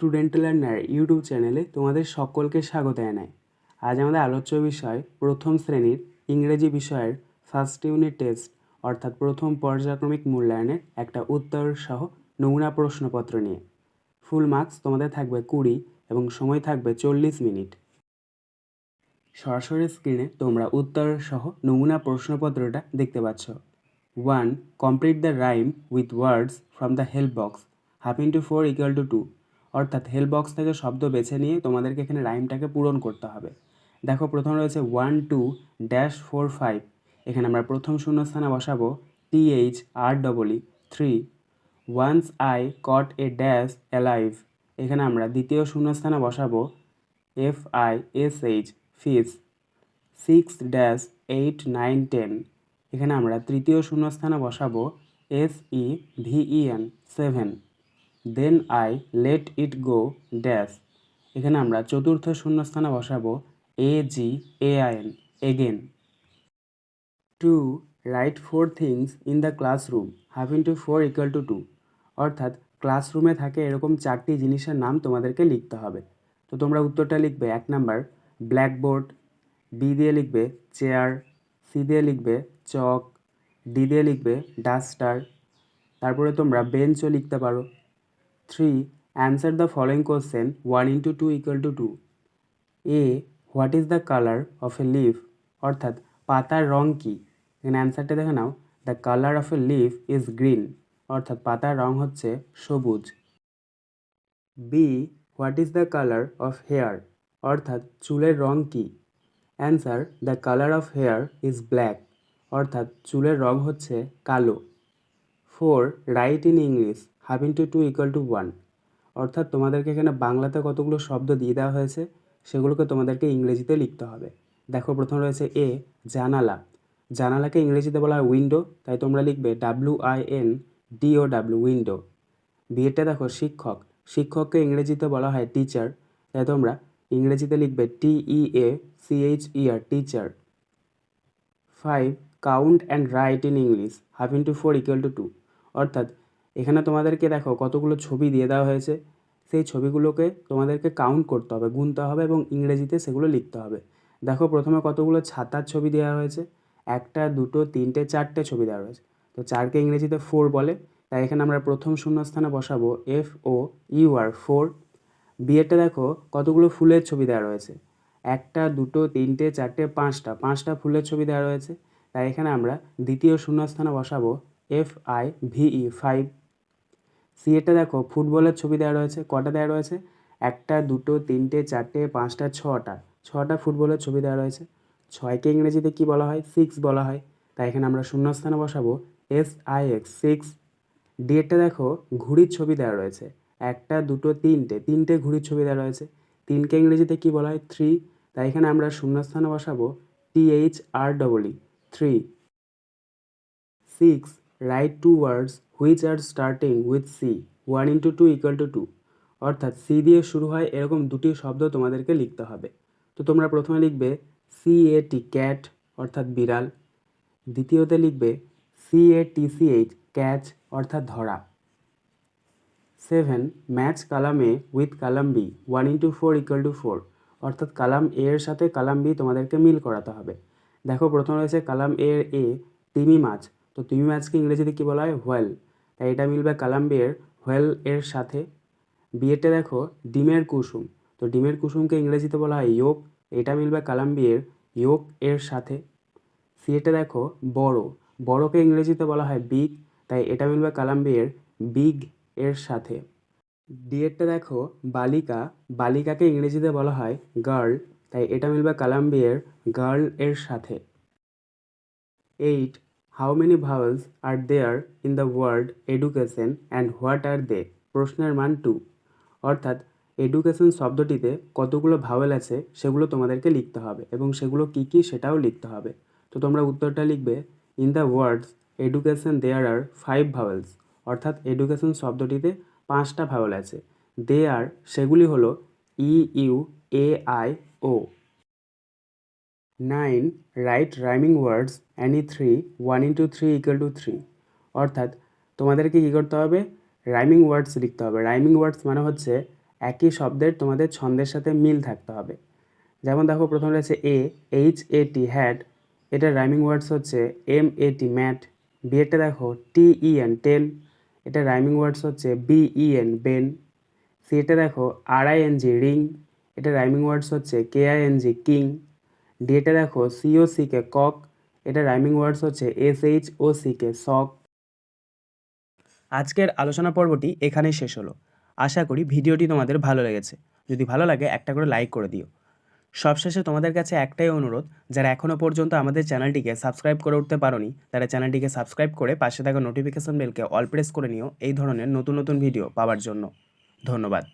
Student learner YouTube চ্যানেলে তোমাদের সকলকে স্বাগত জানাই। আজ আমাদের আলোচ্য বিষয় প্রথম শ্রেণির ইংরেজি বিষয়ের ফার্স্ট ইউনিট টেস্ট অর্থাৎ প্রথম পর্যায়ক্রমিক মূল্যায়নের একটা উত্তর সহ নমুনা প্রশ্নপত্র নিয়ে। ফুল মার্কস তোমাদের থাকবে কুড়ি এবং সময় থাকবে চল্লিশ মিনিট। সরাসরি স্ক্রিনে তোমরা উত্তর সহ নমুনা প্রশ্নপত্রটা দেখতে পাচ্ছ। One complete the rhyme with words from the help box half into four equal to two অর্থাৎ হেল্প বক্স থেকে শব্দ বেছে নিয়ে তোমাদেরকে এখানে রাইমটাকে পূরণ করতে হবে। দেখো, প্রথম রয়েছে one two dash four five এখানে আমরা প্রথম শূন্যস্থানে বসাবো T H R double E three once I caught a dash alive এখানে আমরা দ্বিতীয় শূন্যস্থানে বসাবো F I S H fish six dash eight nine ten এখানে আমরা তৃতীয় শূন্যস্থানে বসাবো S E ভিই N seven then I let it go dash এখানে আমরা চতুর্থ শূন্যস্থানে বসাবো A G A I N again two right four things in the classroom half into four equal to two অর্থাৎ ক্লাসরুমে থাকে এরকম চারটি জিনিসের নাম তোমাদেরকে লিখতে হবে। তো তোমরা উত্তরটা লিখবে এক নাম্বার ব্ল্যাকবোর্ড বি দিয়ে লিখবে চেয়ার সি দিয়ে লিখবে চক ডি দিয়ে লিখবে ডাস্টার তারপরে তোমরা বেঞ্চও লিখতে পারো। Three answer the following question one into two equal to two a what is the colour of a leaf অর্থাৎ, পাতার রং কী? এখানে অ্যান্সারটা দেখে নাও. The colour of a leaf is green অর্থাৎ, পাতার রং হচ্ছে সবুজ. B what is the colour of hair অর্থাৎ, চুলের রং কী? Answer the colour of hair is black অর্থাৎ, চুলের রং হচ্ছে কালো. Four write in English half into two equal to one অর্থাৎ তোমাদেরকে এখানে বাংলাতে কতগুলো শব্দ দিয়ে দেওয়া হয়েছে, সেগুলোকে তোমাদেরকে ইংরেজিতে লিখতে হবে। দেখো, প্রথম রয়েছে এ জানালা। জানালাকে ইংরেজিতে বলা হয় উইন্ডো তাই তোমরা লিখবে W I N D O W window বিয়েটা দেখো, শিক্ষক। শিক্ষককে ইংরেজিতে বলা হয় টিচার তাই তোমরা ইংরেজিতে লিখবে T E A C H E teacher five count and write in English half into four equal to two অর্থাৎ এখানে তোমাদেরকে দেখো কতগুলো ছবি দিয়ে দেওয়া হয়েছে। সেই ছবিগুলোকে তোমাদেরকে কাউন্ট করতে হবে, গুনতে হবে এবং ইংরেজিতে সেগুলো লিখতে হবে। দেখো প্রথমে কতগুলো ছাতার ছবি দেওয়া হয়েছে। একটা, দুটো, তিনটে, চারটে ছবি দেওয়া রয়েছে। তো চারকে ইংরেজিতে ফোর বলে। তাই এখানে আমরা প্রথম শূন্যস্থানে বসাবো F O U R four বিয়েটা দেখো কতগুলো ফুলের ছবি দেওয়া রয়েছে। একটা, দুটো, তিনটে, চারটে, পাঁচটা। পাঁচটা ফুলের ছবি দেওয়া রয়েছে। তাই এখানে আমরা দ্বিতীয় শূন্যস্থানে বসাবো F I V E five C দেখো, ফুটবলের ছবি দেওয়া রয়েছে, কটা দেওয়া রয়েছে? একটা, দুটো, তিনটে, চারটে, পাঁচটা, ছটা। ছটা ফুটবলের ছবি দেওয়া রয়েছে। ছয়কে ইংরেজিতে কি বলা হয়? সিক্স বলা হয়। তাই এখানে আমরা শূন্যস্থানে বসাবো S I X six D এরটা দেখো, ঘুড়ির ছবি দেওয়া রয়েছে। একটা, দুটো, তিনটে। তিনটে ঘুড়ির ছবি দেওয়া রয়েছে। তিনকে ইংরেজিতে কি বলা হয়? থ্রি তাই এখানে আমরা শূন্যস্থানে বসাবো T H R double E three six write two words which are starting with C one into two equal to two two C দিয়ে শুরু হয় এরকম দুটি শব্দ তোমাদেরকে লিখতে হবে। তো তোমরা প্রথমে লিখবে সি এ টি ক্যাট অর্থাৎ বিড়াল। দ্বিতীয়তে লিখবে C A T C H catch অর্থাৎ ধরা। Seven match column A with column B one into four equal to four অর্থাৎ কালাম এ এর সাথে কালাম বি তোমাদেরকে মিল করাতে হবে। দেখো, প্রথম রয়েছে কালাম এর এ তিমি মাছ। তো তিমি মাছকে ইংরেজিতে কী বলা হয়? হোয়েল তাই এটা মিলবে কালাম বি এর হোয়েল এর সাথে। বিয়েতে দেখো ডিমের কুসুম। তো ডিমের কুসুমকে ইংরেজিতে বলা হয় ইয়োক। এটা মিলবে কালাম বি এর ইয়োক এর সাথে। সিএটা দেখো বড়। বড়কে ইংরেজিতে বলা হয় বিগ। তাই এটা মিলবে কালাম বি এর বিগ এর সাথে। ডিএরটা দেখো বালিকা। বালিকাকে ইংরেজিতে বলা হয় গার্ল। তাই এটা মিলবে কালাম বি এর গার্ল এর সাথে। Eight how many vowels are there in the word education and what are they প্রশ্নের মান টু অর্থাৎ এডুকেশন শব্দটিতে কতগুলো ভাওয়েল আছে সেগুলো তোমাদেরকে লিখতে হবে এবং সেগুলো কী কী সেটাও লিখতে হবে। তো তোমরা উত্তরটা লিখবে in the words education there are five vowels অর্থাৎ এডুকেশন শব্দটিতে পাঁচটা ভাওয়েল আছে। দে আর সেগুলি হলো E U A I O nine, write rhyming words any three one into three equal to three অর্থাৎ তোমাদেরকে কী করতে হবে? রাইমিং ওয়ার্ডস লিখতে হবে। রাইমিং ওয়ার্ডস মানে হচ্ছে একই শব্দের তোমাদের ছন্দের সাথে মিল থাকতে হবে। যেমন দেখো, প্রথমে রয়েছে A H A T hat এটার রাইমিং ওয়ার্ডস হচ্ছে এম এ টি ম্যাট বিয়েরটা দেখো টি ই এন টেন এটা রাইমিং ওয়ার্ডস হচ্ছে B E N ben C এটা দেখো R I N G ring এটা রাইমিং ওয়ার্ডস হচ্ছে K I N G king D এটা দেখো C O C K, cock, এটা রাইমিং ওয়ার্ডস হচ্ছে S H O C K, shock. আজকের আলোচনা পর্বটি এখানেই শেষ হলো। আশা করি ভিডিওটি তোমাদের ভালো লেগেছে। যদি ভালো লাগে, একটা করে লাইক করে দিও। সবশেষে তোমাদের কাছে একটাই অনুরোধ, যারা এখনও পর্যন্ত আমাদের চ্যানেলটিকে সাবস্ক্রাইব করে উঠতে পারোনি, তারা চ্যানেলটিকে সাবস্ক্রাইব করে পাশে থাকা নোটিফিকেশন বেলকে অল প্রেস করে নিও, এই ধরনের নতুন নতুন ভিডিও পাওয়ার জন্য। ধন্যবাদ।